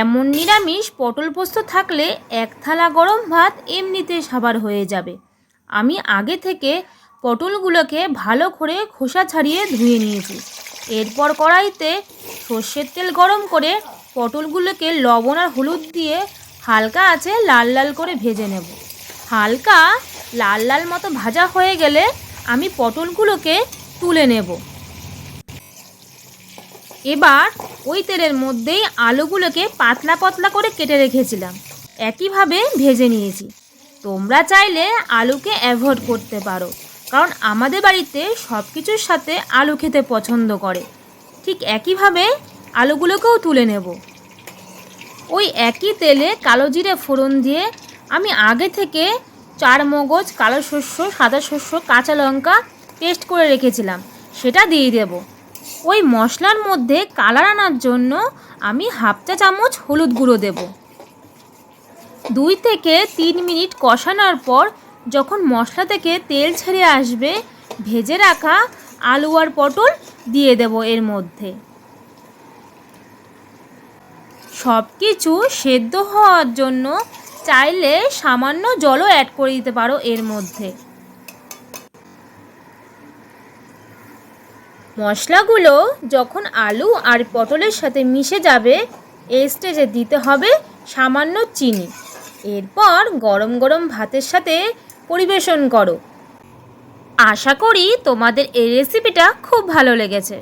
এমন নিরামিষ পটল পোস্ত থাকলে এক থালা গরম ভাত এমনিতে সাবার হয়ে যাবে। আমি আগে থেকে পটলগুলোকে ভালো করে খোসা ছাড়িয়ে ধুয়ে নিয়েছি। এরপর কড়াইতে সর্ষের তেল গরম করে পটলগুলোকে লবণ আর হলুদ দিয়ে হালকা আছে লাল লাল করে ভেজে নেব। হালকা লাল লাল মতো ভাজা হয়ে গেলে আমি পটলগুলোকে তুলে নেব। এবার ওই তেলের মধ্যেই আলুগুলোকে পাতলা পাতলা করে কেটে রেখেছিলাম। একইভাবে ভেজে নিয়েছি। তোমরা চাইলে আলুকে অ্যাভয়েড করতে পারো, কারণ আমাদের বাড়িতে সব কিছুর সাথে আলু খেতে পছন্দ করে। ঠিক একইভাবে আলুগুলোকেও তুলে নেব। ওই একই তেলে কালো জিরে ফোড়ন দিয়ে আমি আগে থেকে চার মগজ কালো শস্য, সাদা শস্য, কাঁচা লঙ্কা পেস্ট করে রেখেছিলাম। সেটা দিয়ে দেব। ওই মশলার মধ্যে কালার আনার জন্য আমি হাফ চা চামচ হলুদ গুঁড়ো দেব। দুই থেকে তিন মিনিট কষানোর পর যখন মশলা থেকে তেল ছেড়ে আসবে, ভেজে রাখা আলু আর পটল দিয়ে দেব এর মধ্যে। সব কিছু সেদ্ধ হওয়ার জন্য চাইলে সামান্য জলও অ্যাড করে দিতে পারো এর মধ্যে। মশলাগুলো যখন আলু আর পটলের সাথে মিশে যাবে এই স্টেজে দিতে হবে সামান্য চিনি। এরপর গরম গরম ভাতের সাথে পরিবেশন করো। আশা করি তোমাদের এই রেসিপিটা খুব ভালো লেগেছে।